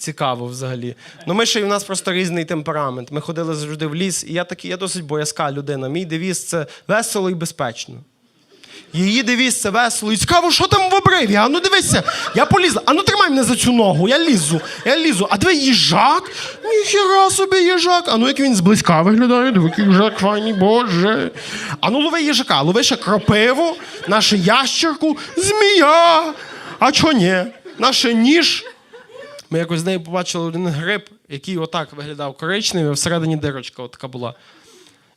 цікаво взагалі. Ну, ми ще й у нас просто різний темперамент. Ми ходили завжди в ліс, і я такий, я досить боязка людина. Мій девіз це весело і безпечно. Її девіз це весело. І цікаво, що там в обриві? А ну дивися, я полізла. А ну тримай мене за цю ногу, я лізу, я лізу. А диви їжак? Ніхіра собі їжак. А ну як він зблизька виглядає, диви, який їжак файний, боже. А ну лови їжака, лови ще кропиву, наше ящерку, змія. А чо ні? Наше ніж. Ми якось з нею побачили один гриб, який отак виглядав коричневий, а всередині дирочка така була.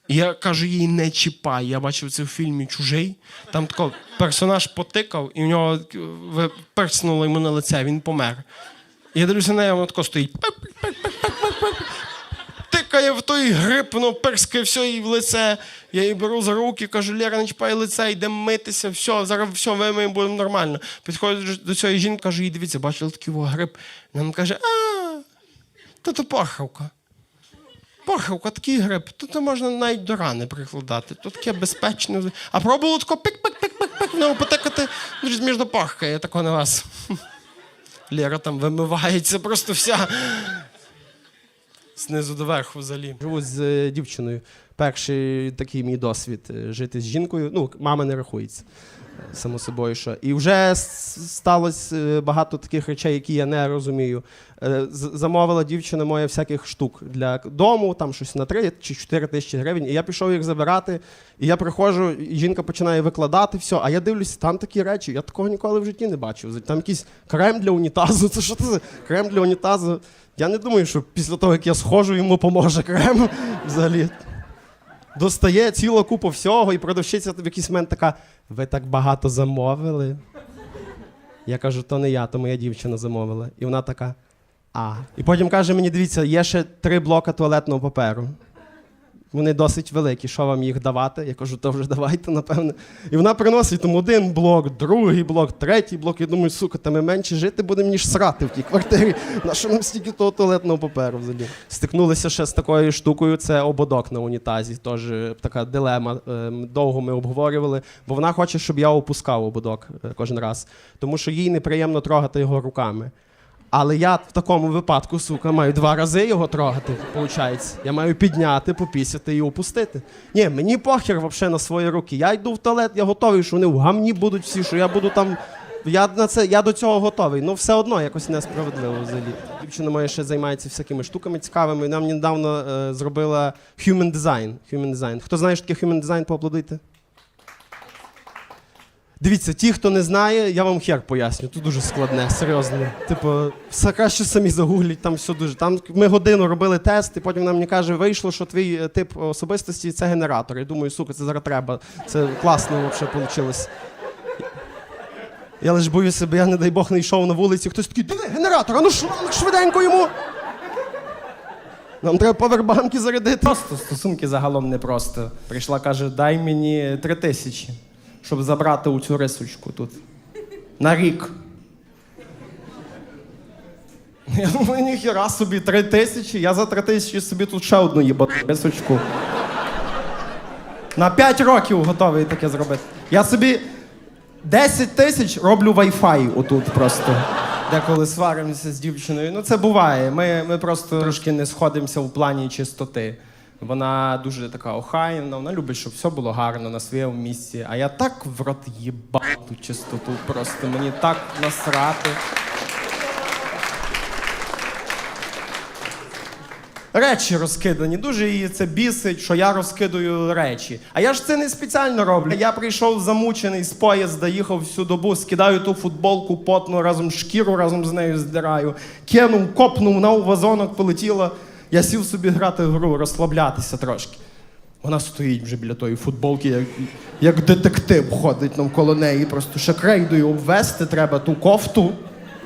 І я кажу, їй не чіпай. Я бачив це в фільмі Чужий. Там тако персонаж потикав, і в нього е, перснуло йому на лице, він помер. І я дивлюся на неї, вона тако стоїть. Тикає в той гриб, воно перскає все їй в лице. Я її беру за руки, кажу, Лера, не чіпай лице, йдемо митися, все, зараз все вимиємо, буде нормально. Підходить до цієї жінки, кажу, їй дивіться, бачили такий гриб. Вона каже, а, то то пахавка. Пахавка, такий гриб, то, то можна навіть до рани прикладати. То таке безпечне. А пробувало тако пик-пик-пик-пик-пик, нього потекати ну, між пахка, я тако на вас. Лера там вимивається просто вся. Знизу до верху взагалі. Живу з е, дівчиною. Перший такий мій досвід е, жити з жінкою. Ну, мама не рахується. Само собою, що. І вже сталося е, багато таких речей, які я не розумію. Е, Замовила дівчина моя всяких штук для дому, там щось на 3 чи 4 тисячі гривень. І я пішов їх забирати. І я приходжу, і жінка починає викладати все. А я дивлюся, там такі речі. Я такого ніколи в житті не бачив. Там якийсь крем для унітазу. Це що це за крем для унітазу? Я не думаю, що після того, як я схожу, йому поможе крем взагалі. Достає цілу купу всього, і продавщиця в якийсь момент така: ви так багато замовили. Я кажу, то не я, то моя дівчина замовила. І вона така. А. І потім каже мені: дивіться, є ще три блока туалетного паперу. Вони досить великі, що вам їх давати? Я кажу, то вже давайте, напевне. І вона приносить там один блок, другий блок, третій блок. Я думаю, сука, та ми менше жити будемо, ніж срати в тій квартирі. На що нам стільки того туалетного паперу взагалі? Стикнулися ще з такою штукою, це ободок на унітазі. Теж е, така дилема. Ем, Довго ми обговорювали, бо вона хоче, щоб я опускав ободок е, кожен раз, тому що їй неприємно трогати його руками. Але я в такому випадку, сука, маю два рази його трогати, виходить. Я маю підняти, попісяти і опустити. Ні, мені похер взагалі на свої руки. Я йду в туалет, я готовий, що вони в гамні будуть всі, що я буду там. Я на це я до цього готовий. Ну все одно якось несправедливо взагалі. Дівчина моя ще займається всякими штуками цікавими. Нам недавно е, зробила human design. Human design. Хто знає, що таке human design, поаплодуйте. Дивіться, ті, хто не знає, я вам хер поясню. Тут дуже складне, серйозно. Типу, все краще самі загугліть, там все дуже. Там ми годину робили тест, і потім вона мені каже, вийшло, що твій е, тип особистості це генератор. Я думаю, сука, це зараз треба. Це класно взагалі вийшло. Я лише боюся, бо я, не дай Бог, не йшов на вулиці. Хтось такий, диви, генератор, а ну швиденько йому. Нам треба повербанки зарядити. Просто стосунки загалом не просто. Прийшла, каже, дай мені три тисячі, щоб забрати у цю рисочку тут. На рік. Я думаю, ніхіра собі три тисячі, я за три тисячі собі тут ще одну їбату рисочку. На 5 років готовий таке зробити. Я собі 10 тисяч роблю Wi-Fi отут просто. Деколи сваримося з дівчиною. Ну це буває. Ми, ми просто трошки не сходимося в плані чистоти. Вона дуже така охайна, вона любить, щоб все було гарно на своєму місці. А я так в рот їбав ту чистоту. Просто мені так насрати. Речі розкидані. Дуже її це бісить, що я розкидаю речі. А я ж це не спеціально роблю. Я прийшов замучений з поїзда, їхав всю добу, скидаю ту футболку потну, разом шкіру разом з нею здираю, кинув, копнув на вазонок, полетіла. Я сів собі грати в гру, розслаблятися трошки. Вона стоїть вже біля тої футболки, як, як детектив ходить навколо неї. Просто ще крейдою обвести треба ту кофту.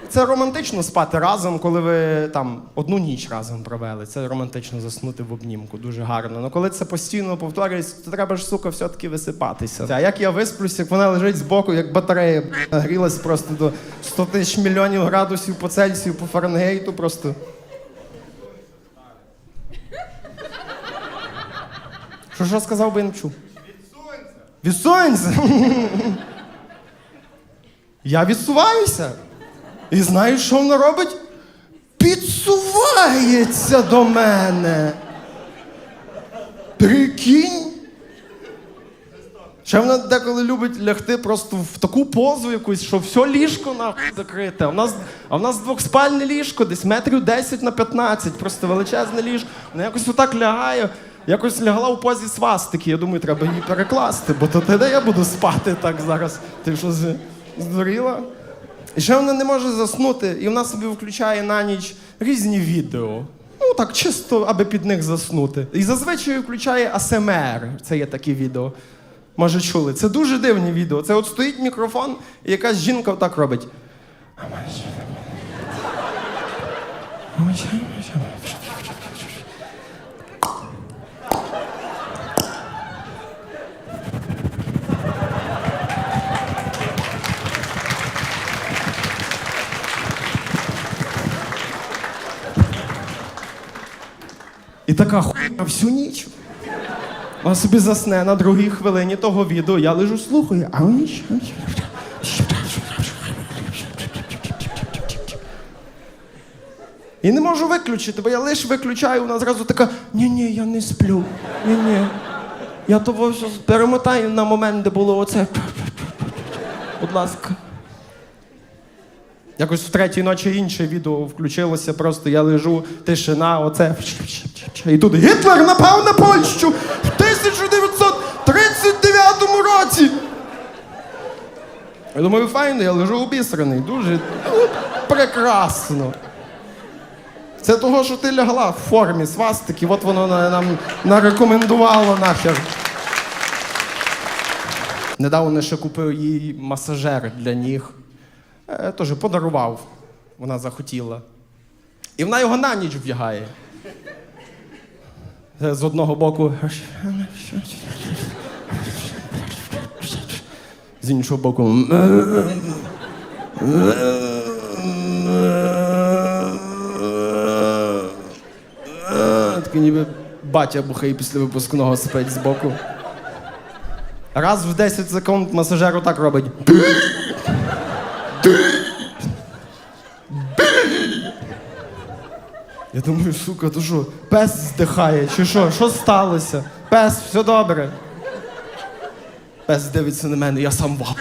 Це романтично спати разом, коли ви там одну ніч разом провели. Це романтично заснути в обнімку, дуже гарно. Ну коли це постійно повторюється, то треба ж, сука, все-таки висипатися. А як я висплюсь, як вона лежить збоку, як батарея б**, нагрілась просто до 100 тисяч мільйонів градусів по Цельсію, по Фаренгейту просто. Що що сказав би я не чув? Від сонця. Від сонця? Я відсуваюся. І знаєш, що вона робить? підсувається до мене. Прикинь. Ще вона деколи любить лягти просто в таку позу якусь, що все ліжко нахуй закрите. А в нас, а в нас двохспальне ліжко, десь метрів 10 на 15, просто величезне ліжко. Вона якось отак лягає, якось лягла у позі свастики. Я думаю, треба її перекласти, бо то де я буду спати так зараз. Ти що здуріла? І ще вона не може заснути, і вона собі включає на ніч різні відео. Ну так, чисто, аби під них заснути. І зазвичай включає АСМР. Це є такі відео. Може, чули. Це дуже дивні відео. Це от стоїть мікрофон, і якась жінка отак робить. І така хуйня всю ніч. Вона собі засне на другій хвилині того відео, я лежу слухаю, а? І не можу виключити, бо я лише виключаю, вона зразу така: ні-ні, я не сплю. Ні-ні. Я того перемотаю на момент, де було оце. Будь ласка. Якось в третій ночі інше відео включилося, просто я лежу, тишина, оце. І тут Гітлер напав на Польщу в 1939 році. Я думаю, файно, я лежу обісраний. Дуже ну, прекрасно. Це того, що ти лягла в формі свастики, от воно нам нарекомендувало нахер. Недавно ще купив їй масажер для ніг. Е, Теж подарував. Вона захотіла. І вона його на ніч вдягає. Е, З одного боку. З іншого боку. Такий ніби батя бухає після випускного спить збоку. Раз в 10 секунд масажер так робить. Я думаю, сука, то що, пес здихає, чи що? Що сталося? Пес, все добре. Пес дивиться на мене, я сам вап.